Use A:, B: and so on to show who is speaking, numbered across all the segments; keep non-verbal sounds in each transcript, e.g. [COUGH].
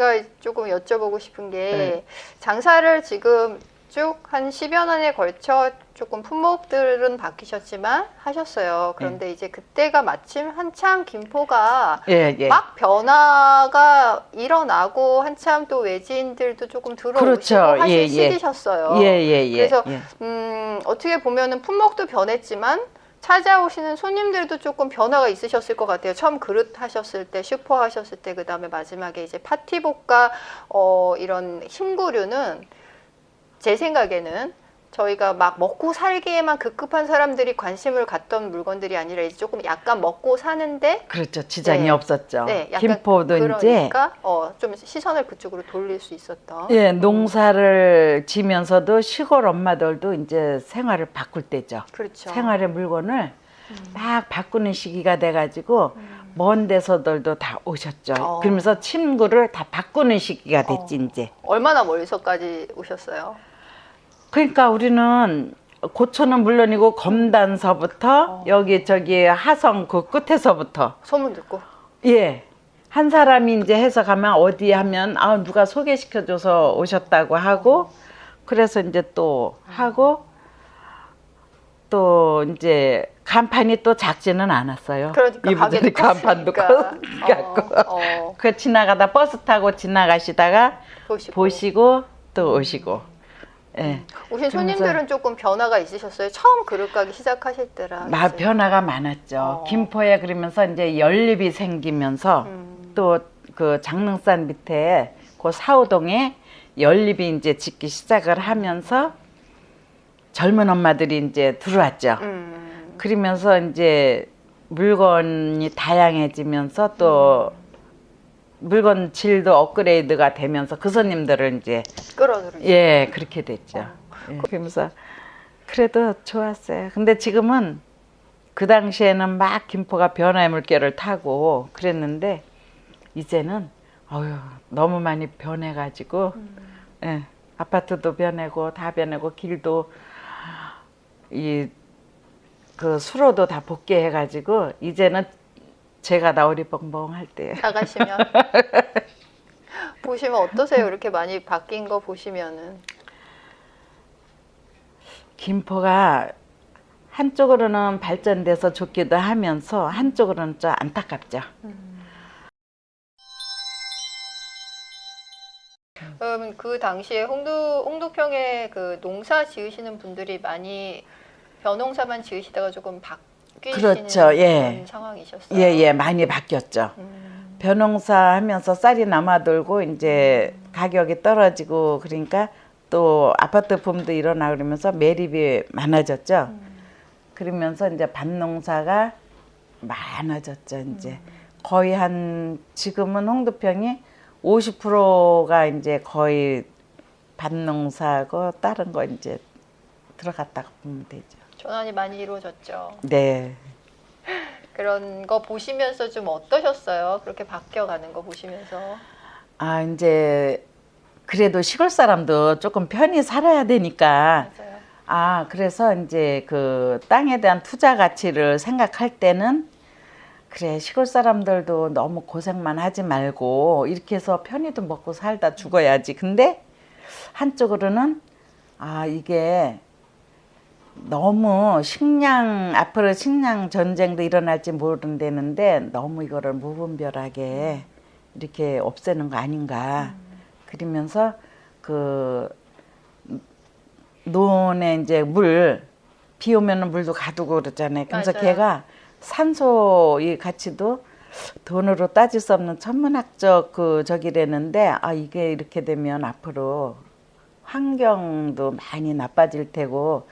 A: 제가 조금 여쭤보고 싶은 게
B: 네.
A: 장사를 지금 쭉 한 10여 년에 걸쳐 조금 품목들은 바뀌셨지만 하셨어요. 그런데 이제 그때가 마침 한참 김포가
B: 예, 예.
A: 막 변화가 일어나고 한참 또 외지인들도 조금 들어오시고
B: 그렇죠.
A: 하실
B: 예, 예.
A: 시기셨어요.
B: 예, 예, 예.
A: 그래서
B: 예.
A: 음, 어떻게 보면은 품목도 변했지만 찾아오시는 손님들도 조금 변화가 있으셨을 것 같아요. 처음 그릇 하셨을 때, 슈퍼 하셨을 때, 그 다음에 마지막에 이제 파티복과 어, 이런 힘구류는 제 생각에는 저희가 막 먹고 살기에만 급급한 사람들이 관심을 갖던 물건들이 아니라 이제 조금 약간 먹고 사는데
B: 그렇죠. 지장이
A: 네.
B: 없었죠.
A: 네, 약간
B: 김포도 이제
A: 그러니까 어, 좀 시선을 그쪽으로 돌릴 수 있었던.
B: 예, 농사를 지면서도 시골 엄마들도 이제 생활을 바꿀 때죠.
A: 그렇죠.
B: 생활의 물건을
A: 음.
B: 막 바꾸는 시기가 돼가지고 먼 데서들도 다 오셨죠.
A: 어.
B: 그러면서 침구를 다 바꾸는 시기가 됐지
A: 어.
B: 이제.
A: 얼마나 멀리서까지 오셨어요?
B: 그러니까 우리는 고초는 물론이고 검단서부터
A: 어.
B: 여기 저기 하성 그 끝에서부터
A: 소문 듣고.
B: 예. 한 사람이 이제 해서 가면 어디 하면 아 누가 소개시켜 줘서 오셨다고 하고 그래서 이제 또 하고 또 이제 간판이 또 작지는 않았어요.
A: 그러니까
B: 이분들이 [LAUGHS] 간판도. 갖고
A: 어, 어,
B: 그 지나가다 버스 타고 지나가시다가
A: 보시고.
B: 보시고 또 오시고 예.
A: 오신 손님들은 조금 변화가 있으셨어요? 처음 그릇 가기 시작하실 때라.
B: 마, 변화가 많았죠.
A: 어.
B: 김포에 그러면서 이제 연립이 생기면서
A: 음.
B: 또그 장릉산 밑에 그 사오동에 연립이 이제 짓기 시작을 하면서 젊은 엄마들이 이제 들어왔죠.
A: 음.
B: 그러면서 이제 물건이 다양해지면서 또 물건 질도 업그레이드가 되면서 그 손님들을 이제
A: 끌어들이죠.
B: 예 그렇게 됐죠. 예. 그러면서 그래도 좋았어요. 근데 지금은 그 당시에는 막 김포가 변화의 물결을 타고 그랬는데 이제는 어휴 너무 많이 변해가지고 예, 아파트도 변하고 다 변하고 길도 이 그 수로도 다 복개해가지고 이제는 제가 나오리 뻥뻥할 때
A: 나가시면 [LAUGHS] 보시면 어떠세요? 이렇게 많이 바뀐 거 보시면은
B: 김포가 한쪽으로는 발전돼서 좋기도 하면서 한쪽으로는 좀 안타깝죠.
A: 그럼 그 당시에 홍두 홍두평에 그 농사 지으시는 분들이 많이 벼농사만 지으시다가 조금 바뀌시는
B: 그렇죠, 예.
A: 상황이셨어요.
B: 예, 예, 많이 바뀌었죠.
A: 음,
B: 벼농사 하면서 쌀이 남아돌고 이제 가격이 떨어지고 그러니까 또 아파트 붐도 일어나 그러면서 매립이 많아졌죠. 그러면서 이제 밭농사가 많아졌죠. 이제 거의 한 지금은 홍두평이 50%가 이제 거의 밭농사고 다른 거 이제 들어갔다가 보면 되죠.
A: 전환이 많이 이루어졌죠.
B: 네.
A: 그런 거 보시면서 좀 어떠셨어요? 그렇게 바뀌어가는 거 보시면서.
B: 아, 이제 그래도 시골 사람도 조금 편히 살아야 되니까
A: 맞아요.
B: 아, 그래서 이제 그 땅에 대한 투자 가치를 생각할 때는 그래, 시골 사람들도 너무 고생만 하지 말고 이렇게 해서 편히 도 먹고 살다 죽어야지. 근데 한쪽으로는 아, 이게 너무 식량, 앞으로 식량 전쟁도 일어날지 모른다는데 너무 이거를 무분별하게 이렇게 없애는 거 아닌가. 그러면서 그 논에 이제 물, 비 오면은 물도 가두고 그러잖아요. 그래서
A: 맞아요.
B: 걔가 산소의 가치도 돈으로 따질 수 없는 천문학적 그 저기라는데 아 이게 이렇게 되면 앞으로 환경도 많이 나빠질 테고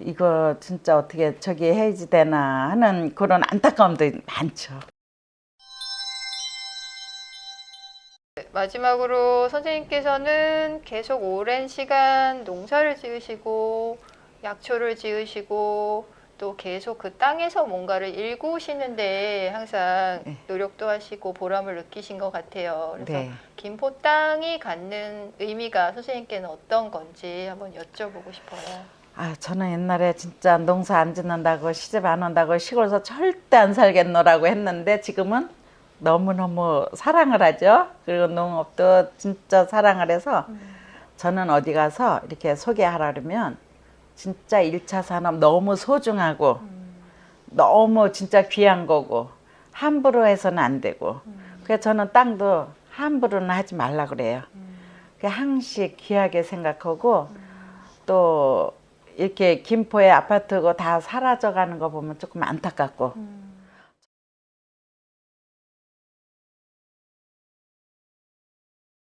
B: 이거 진짜 어떻게 저기 해야지 되나 하는 그런 안타까움도 많죠.
A: 마지막으로 선생님께서는 계속 오랜 시간 농사를 지으시고 약초를 지으시고 또 계속 그 땅에서 뭔가를 일구시는데 항상
B: 네.
A: 노력도 하시고 보람을 느끼신 것 같아요. 그래서
B: 네.
A: 김포 땅이 갖는 의미가 선생님께는 어떤 건지 한번 여쭤보고 싶어요.
B: 아, 저는 옛날에 진짜 농사 안 짓는다고 시집 안 온다고 시골에서 절대 안 살겠노라고 했는데 지금은 너무너무 사랑을 하죠. 그리고 농업도 진짜 사랑을 해서 저는 어디 가서 이렇게 소개하라 그러면 진짜 1차 산업 너무 소중하고 너무 진짜 귀한 거고 함부로 해서는 안 되고 그래서 저는 땅도 함부로는 하지 말라 그래요. 그 항시 귀하게 생각하고 또 이렇게 김포에 아파트고 다 사라져 가는 거 보면 조금 안타깝고